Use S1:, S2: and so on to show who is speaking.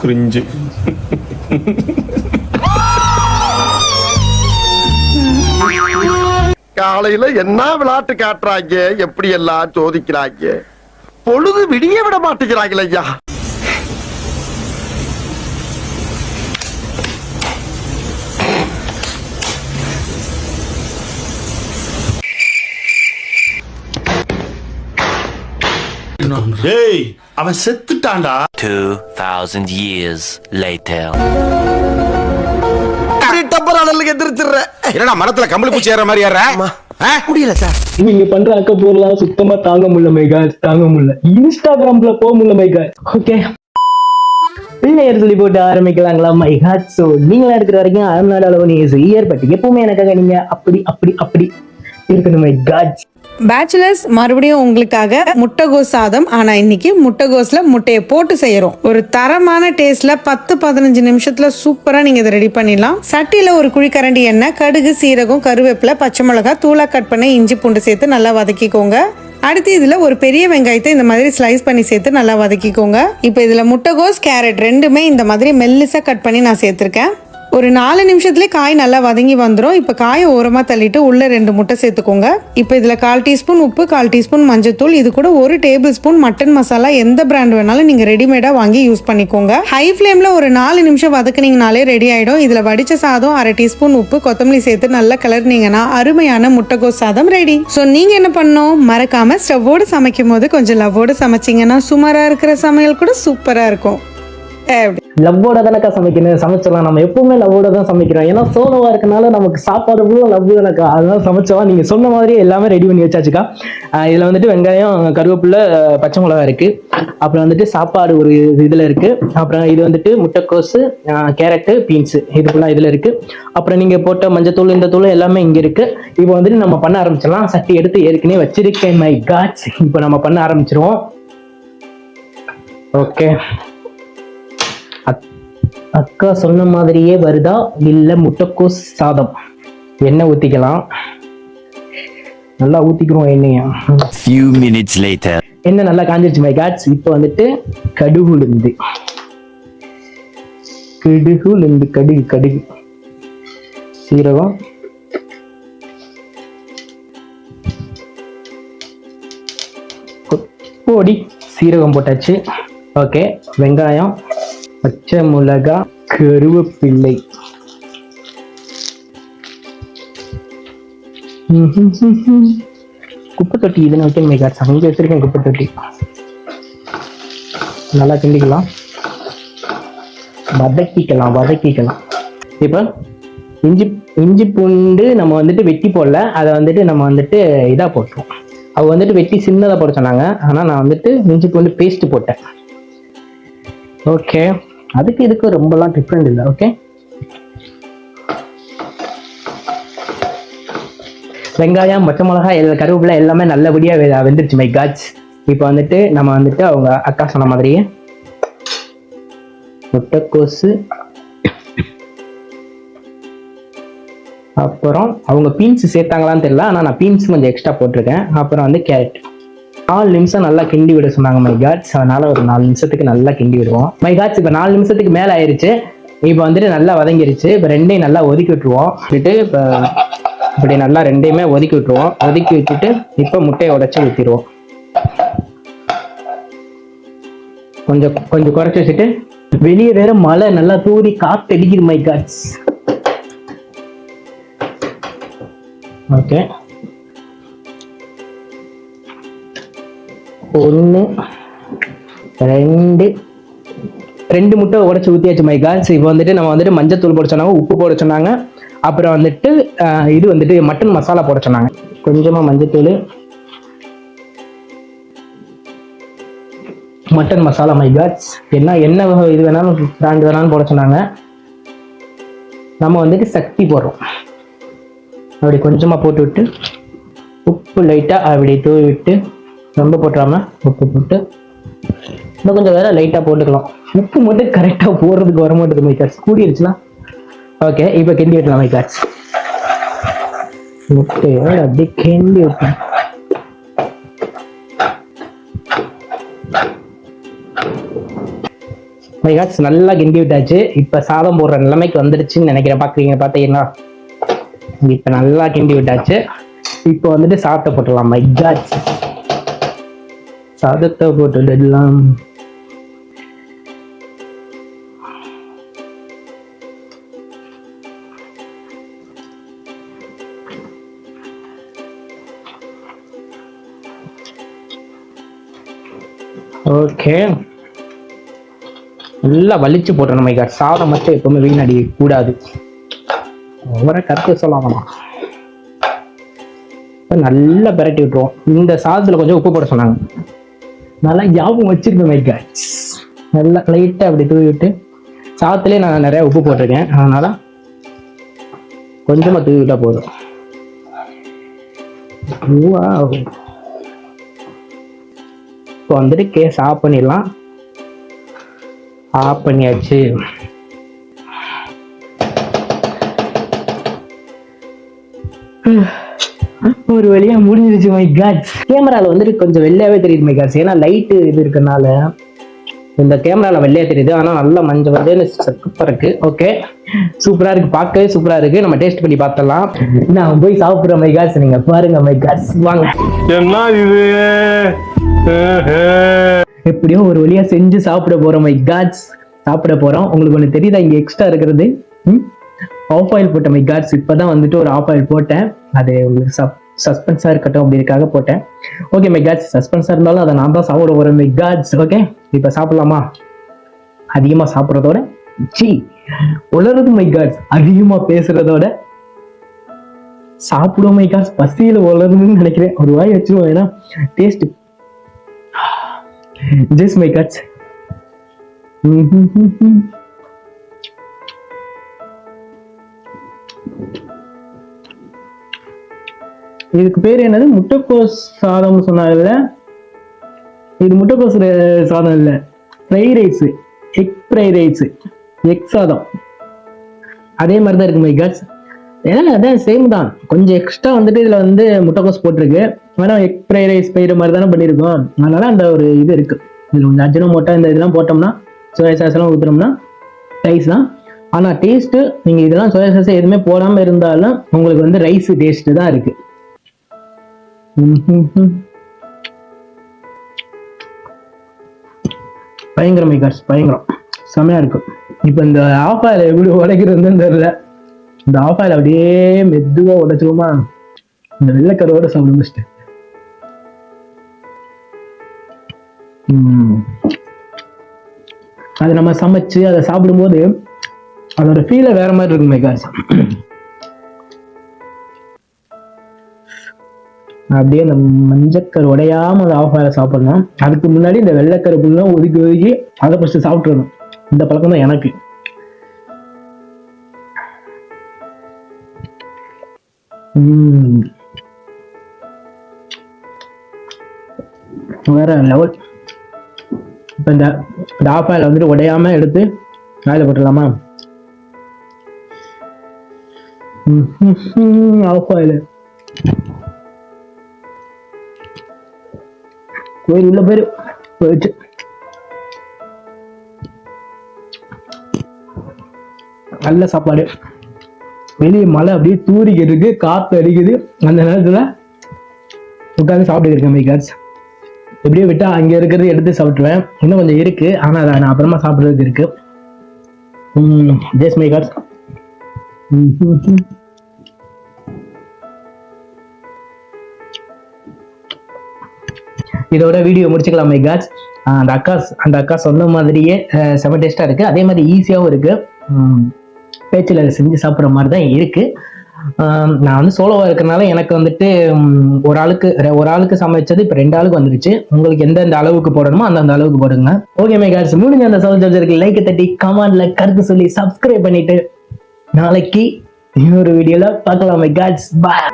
S1: Cringe
S2: காலையில என்ன விளையாட்டு காட்டுறாங்க? எப்படி எல்லாம் சோதிக்கிறாங்க? பொழுது விடிய விட மாட்டேங்கிறாங்களே ஐயா.
S1: டேய் அவன் செத்துட்டான்டா.
S3: 2,000 years later.
S2: டப்பர் அடலுக்கு எதிர்த்துறேன்
S4: என்னடா மரத்துல கம்பளி பூச்சி ஏற மாதிரி ஏற
S2: முடியல சார்.
S5: இவங்க பண்ற அக்கப்பூர்லாம் சுத்தமா தாங்க முடியல மைகா தாங்க முடியல. இன்ஸ்டாகிராம்ல போக முடியல மைகா ஓகே பிள்ளையர் சொல்லி போட்டு ஆரம்பிக்கலாங்களா மைகா சோ நீங்களா இருக்கிற வரைக்கும் நாள் அளவு நீங்க செய்யர் பட் எப்பவுமே எனக்காக நீங்க அப்படி அப்படி அப்படி இருக்கணும் மை காட்
S6: பேச்சுலர்ஸ் மறுபடியும் உங்களுக்காக முட்டைகோஸ் சாதம். ஆனா இன்னைக்கு முட்டைகோஸ்ல முட்டையை போட்டு செய்யறோம். ஒரு தரமான டேஸ்ட்ல பத்து பதினஞ்சு நிமிஷத்துல சூப்பரா நீங்க இதை ரெடி பண்ணிடலாம். சட்டியில ஒரு குழிக்கரண்டி எண்ணெய் கடுகு சீரகம் கருவேப்பிலை பச்சை மிளகாய் தூளா கட் பண்ணி இஞ்சி பூண்டு சேர்த்து நல்லா வதக்கிக்கோங்க. அடுத்து இதில் ஒரு பெரிய வெங்காயத்தை இந்த மாதிரி ஸ்லைஸ் பண்ணி சேர்த்து நல்லா வதக்கிக்கோங்க. இப்போ இதில் முட்டைகோஸ் கேரட் ரெண்டுமே இந்த மாதிரி மெல்லிசாக கட் பண்ணி நான் சேர்த்துருக்கேன். ஒரு நாலு நிமிஷத்துலேயே காய் நல்லா வதங்கி வந்துடும் இப்போ காயை ஓரமாக தள்ளிட்டு உள்ளே ரெண்டு முட்டை சேர்த்துக்கோங்க. இப்போ இதில் கால் டீஸ்பூன் உப்பு கால் டீஸ்பூன் மஞ்சத்தூள் இது கூட ஒரு டேபிள் ஸ்பூன் மட்டன் மசாலா எந்த பிராண்ட் வேணாலும் நீங்கள் ரெடிமேடாக வாங்கி யூஸ் பண்ணிக்கோங்க. ஹை ஃப்ளேமில் ஒரு நாலு நிமிஷம் வதக்குனீங்கனாலே ரெடி ஆகிடும் இதில் வடித்த சாதம் அரை டீஸ்பூன் உப்பு கொத்தமல்லி சேர்த்து நல்லா கிளறினீங்கன்னா அருமையான முட்டைகோஸ் சாதம் ரெடி ஸோ நீங்கள் என்ன பண்ணணும்? மறக்காமல் ஸ்டவ்வோடு சமைக்கும் போது கொஞ்சம் லவ்வோடு சமைச்சிங்கன்னா சுமாராக இருக்கிற சமையல் கூட சூப்பராக இருக்கும். எப்படி
S5: லவ்வோட தானக்கா சமைக்கணும்? சமைச்சிடலாம். நம்ம எப்பவுமே லவ்வோட தான் சமைக்கிறோம். ஏன்னா சோலோவா இருக்கனால நமக்கு சாப்பாடு ஃபுல்லாக லவ் தானக்கா. அதெல்லாம் சமைச்சோம். நீங்க சொன்ன மாதிரி எல்லாமே ரெடி பண்ணி வச்சாச்சுக்கா. இதில் இதுல வந்துட்டு வெங்காயம் கருவேப்பிலை பச்சை மிளகா இருக்கு. அப்புறம் வந்துட்டு சாப்பாடு ஒரு இதுல இருக்கு. அப்புறம் இது வந்துட்டு முட்டைக்கோசு கேரட்டு பீன்ஸ். இது ஃபுல்லாக இதுல இருக்கு. அப்புறம் நீங்க போட்ட மஞ்சத்தூள் இந்த தூள் எல்லாமே இங்க இருக்கு. இப்போ வந்துட்டு நம்ம பண்ண ஆரம்பிச்சிடலாம். சட்டி எடுத்து ஏற்கனவே வச்சிருக்கேன் மை காட்ஸ் இப்போ நம்ம பண்ண ஆரம்பிச்சிருவோம். ஓகே அக்கா சொன்ன மாதிரியே வருதா இல்ல முட்டைக்கோஸ் சாதம்? எண்ணெய் ஊத்திக்கலாம். நல்லா ஊத்திக்கிறோம் எண்ணெய.
S3: Few minutes later.
S5: எண்ணெய் நல்லா காஞ்சிருச்சு மை காட்ஸ் இப்போ வந்துட்டு கடுகு உளுந்து கடுகு கடுகு. கடுகு சீரகம். பொடி சீரகம் போட்டாச்சு. ஓகே வெங்காயம். பச்சை மிளகா கருவேப்பிள்ளை. குப்பை தொட்டி இதுன்னு வைக்கணும் மேகா அங்கே வச்சிருக்கேன் குப்பை தொட்டி. நல்லா கிண்டிக்கலாம். வதக்கிக்கலாம் வதக்கிக்கலாம். இப்போ இஞ்சி இஞ்சி பூண்டு நம்ம வந்துட்டு வெட்டி போடல. அதை வந்துட்டு நம்ம வந்துட்டு இதாக போட்டுருவோம். அவ வந்துட்டு வெட்டி சின்னதாக போட சொன்னாங்க. ஆனால் நான் வந்துட்டு இஞ்சி பூண்டு பேஸ்ட் போட்டேன். ஓகே அதுக்கு இதுக்கு ரொம்பலாம் டிஃப்ரெண்ட் இல்லை ஓகே வெங்காயம் பச்சை மிளகாய் எல்லா கருவேப்பிலை எல்லாமே நல்லபடியாக வெந்துருச்சு மை காட்ஸ் இப்போ வந்துட்டு நம்ம வந்துட்டு அவங்க அக்கா சொன்ன மாதிரியே முட்டைக்கோசு அப்புறம் அவங்க பீன்ஸ் சேர்த்தாங்களான்னு தெரியல ஆனால் நான் பீன்ஸ் கொஞ்சம் எக்ஸ்ட்ரா போட்டிருக்கேன். அப்புறம் வந்து கேரட் நாலு நிமிஷம் நல்லா கிண்டி விட சொன்னாங்க மை காட்ஸ் அதனால ஒரு நாலு நிமிஷத்துக்கு நல்லா கிண்டி விடுவோம். மை காட்ஸ் இப்போ நாலு நிமிஷத்துக்கு மேலே ஆயிருச்சு. இப்போ வந்துட்டு நல்லா வதங்கிருச்சு. இப்போ ரெண்டையும் நல்லா ஒதுக்கி விட்டுருவோம். விட்டுட்டு இப்போ இப்படி நல்லா ரெண்டையுமே ஒதுக்கி விட்டுருவோம். ஒதுக்கி வச்சுட்டு இப்போ முட்டையை உடச்சி ஊற்றிடுவோம் கொஞ்சம் கொஞ்சம் குறைச்சி வச்சுட்டு வெளியே வேற மழை நல்லா தூரி காத்து அடிக்குது மை காட்ஸ் ஓகே ஒன்று ரெண்டு. ரெண்டு முட்டை உடச்சி ஊற்றியாச்சு மை கால்ஸ் இப்போ வந்துட்டு நம்ம வந்துட்டு மஞ்சத்தூள் போட சொன்னாங்க உப்பு போட சொன்னாங்க. அப்புறம் வந்துட்டு இது வந்துட்டு மட்டன் மசாலா போட சொன்னாங்க. கொஞ்சமாக மஞ்சத்தூள் மட்டன் மசாலா மை காட்ஸ் என்ன என்ன இது வேணாலும் பிராண்ட் வேணாலும் போட சொன்னாங்க. நம்ம வந்துட்டு சக்தி போடுறோம். அப்படி கொஞ்சமாக போட்டு விட்டு உப்பு லைட்டாக அப்படி தூவி விட்டு ரொம்ப போட்டுறாம உப்பு போட்டு இன்னும் கொஞ்சம் வேற லைட்டாக போட்டுக்கலாம். உப்பு மட்டும் கரெக்டாக போடுறதுக்கு வர மாட்டேது மைக்காட்ஸ் கூடிருச்சுன்னா? ஓகே இப்போ கிண்டி விட்டலாம் மைக்காட்ஸ் முட்டையோட அப்படியே கிண்டி விட்டு மை நல்லா கிண்டி விட்டாச்சு. இப்போ சாதம் போடுற நிலைமைக்கு வந்துடுச்சுன்னு நினைக்கிறேன். பார்க்குறீங்க பார்த்தீங்கன்னா இப்போ நல்லா கிண்டி விட்டாச்சு. இப்போ வந்துட்டு சாப்பிட்ட போட்டுடலாம் மைகாட்ஸ் சாதத்தை போட்டுடலாம் ஓகே நல்லா வலிச்சு போட்டணும் மைகா சாதம் மட்டும் எப்பவுமே வீணடி கூடாது. ஒவ்வொரு கருத்து சொல்ல நல்லா பிரட்டி விட்டுருவோம். இந்த சாதத்துல கொஞ்சம் உப்பு போட சொன்னாங்க. நல்லா ஞாபகம் வச்சிருக்கேன் மைக்கா நல்லா லைட்டாக அப்படி தூவி விட்டு சாத்துலேயே நான் நிறைய உப்பு போட்டிருக்கேன். அதனால கொஞ்சமாக தூவி விட்டா போதும் இப்போ வந்துட்டு கேஸ் ஆஃப் பண்ணிடலாம். ஆஃப் பண்ணியாச்சு. ஒரு வழியா முடிஞ்சிருச்சு மை காட்ஸ் கேமரால வந்துட்டு கொஞ்சம் வெள்ளையாவே தெரியுது மை காட்ஸ் ஏன்னா லைட்டு இது இருக்கனால இந்த கேமரால வெள்ளையா தெரியுது. ஆனா நல்லா மஞ்சள் வந்து சூப்பரா இருக்கு. ஓகே சூப்பரா இருக்கு. பார்க்கவே சூப்பரா இருக்கு. நம்ம டேஸ்ட் பண்ணி பார்த்தலாம் நான் போய் சாப்பிடுற மை காட்ஸ் நீங்க பாருங்க மை காட்ஸ் வாங்க.
S1: என்ன இது?
S5: எப்படியோ ஒரு வழியா செஞ்சு சாப்பிட போறோம் மை காட்ஸ் சாப்பிட போறோம். உங்களுக்கு ஒன்று தெரியுதா? இங்க எக்ஸ்ட்ரா இருக்கிறது. ஆஃப் ஆயில் போட்டேன் மை காட்ஸ் இப்பதான் வந்துட்டு ஒரு ஆஃப் ஆயில் போட்டேன். அது உங்களுக்கு சஸ்பென்ஸா இருக்கட்டும் அப்படிங்கிறக்காக போட்டேன். ஓகே மை காட்ஸ் சஸ்பென்ஸாக இருந்தாலும் அதை நான் தான் சாப்பிட ஒரு மை காட்ஸ் ஓகே இப்போ சாப்பிடலாமா? அதிகமா சாப்பிட்றதோட சி உளறது மை காட்ஸ் அதிகமா பேசுறதோட சாப்பிடுவோம் மை காட்ஸ் பசியில உளருதுன்னு நினைக்கிறேன். ஒரு வாய் வச்சுருவோம் ஏன்னா டேஸ்ட் ஜஸ்ட் மை காட்ஸ் இதுக்கு பேர் என்னது? முட்டைக்கோஸ் சாதம்னு சொன்னாங்கல்ல? இது முட்டைக்கோஸ் சாதம் இல்லை. Fry rice egg fry rice egg சாதம். அதே மாதிரி தான் இருக்கு மை கட்ஸ் ஏன்னா அதான் சேம் தான். கொஞ்சம் எக்ஸ்ட்ரா வந்துட்டு இதில் வந்து முட்டைக்கோஸ் போட்டிருக்கு. ஆனால் எக் ஃப்ரை ரைஸ் பயிர மாதிரி தானே பண்ணியிருக்கோம். அதனால அந்த ஒரு இது இருக்கு. இதில் கொஞ்சம் அஜினோ மோட்டா இந்த இதெல்லாம் போட்டோம்னா சோயா சாஸ் எல்லாம் ஊத்துனோம்னா ரைஸ் தான். ஆனால் டேஸ்ட்டு நீங்கள் இதெல்லாம் சோயா சாஸ் எதுவுமே போடாமல் இருந்தாலும் உங்களுக்கு வந்து ரைஸ் டேஸ்ட்டு தான் இருக்குது பயங்கரம் மைகாஸ் பயங்கரம். செமையா இருக்கும் இப்போ இந்த ஆஃப் ஆயில் எப்படி உடைக்கிறதுன்னு தெரியல. இந்த ஆஃப் ஆயில் அப்படியே மெதுவா உடைச்சிருவோமா? இந்த வெள்ளைக்கருவோட சாப்பிட முடிச்சிட்டு. அது நம்ம சமைச்சு அதை சாப்பிடும்போது அதோட ஃபீலை வேற மாதிரி இருக்கும் மைகாஸ் அப்படியே அந்த மஞ்சக்கரு உடையாம அந்த ஆஃபாயில சாப்பிடணும். அதுக்கு முன்னாடி இந்த வெள்ளைக்கரு புல்லாம் ஒதுக்கி ஒதுக்கி அதை ஃபஸ்ட்டு சாப்பிட்டுறணும். இந்த பழக்கம் தான் எனக்கு. உம். வேற லெவல் இப்போ இந்த இந்த ஆஃப் ஆயில் வந்துட்டு உடையாம எடுத்து ஆயில போட்டுடலாமா? ஆஃப் கோயில் உள்ள பேரு போயிடுச்சு நல்ல சாப்பாடு. வெளியே மழை அப்படியே தூரிக்கிட்டு இருக்கு. காத்து அடிக்குது. அந்த நேரத்துல உட்காந்து சாப்பிட்டு இருக்கேன் மைகாட்ஸ் எப்படியே விட்டா அங்க இருக்கிறது எடுத்து சாப்பிட்டுருவேன். இன்னும் கொஞ்சம் இருக்கு. ஆனா அதை நான் அப்புறமா சாப்பிடுறதுக்கு இருக்கு. ஜெஸ் மைகாட்ஸ் இதோட வீடியோ முடிச்சுக்கலாம் மை காட்ஸ் அந்த அக்கா அந்த அக்கா சொன்ன மாதிரியே செம டேஸ்ட்டாக இருக்குது அதே மாதிரி ஈஸியாகவும் இருக்குது பேச்சில் செஞ்சு சாப்பிட்ற மாதிரி தான் இருக்குது நான் வந்து சோலோவாக இருக்கிறனால எனக்கு வந்துட்டு ஒரு ஆளுக்கு ஒரு ஆளுக்கு சமைச்சது இப்போ ரெண்டு ஆளுக்கு வந்துருச்சு. உங்களுக்கு எந்தெந்த அளவுக்கு போடணுமோ அந்த அந்த அளவுக்கு போடுங்க. ஓகே மே காட்ஸ் முடிஞ்ச அந்த சவுண்ட் சார்ஜருக்கு லைக் தட்டி கமெண்ட்ல கருத்து சொல்லி சப்ஸ்கிரைப் பண்ணிட்டு நாளைக்கு இன்னொரு வீடியோவில் பார்க்கலாம் மை காட்ஸ் பாய்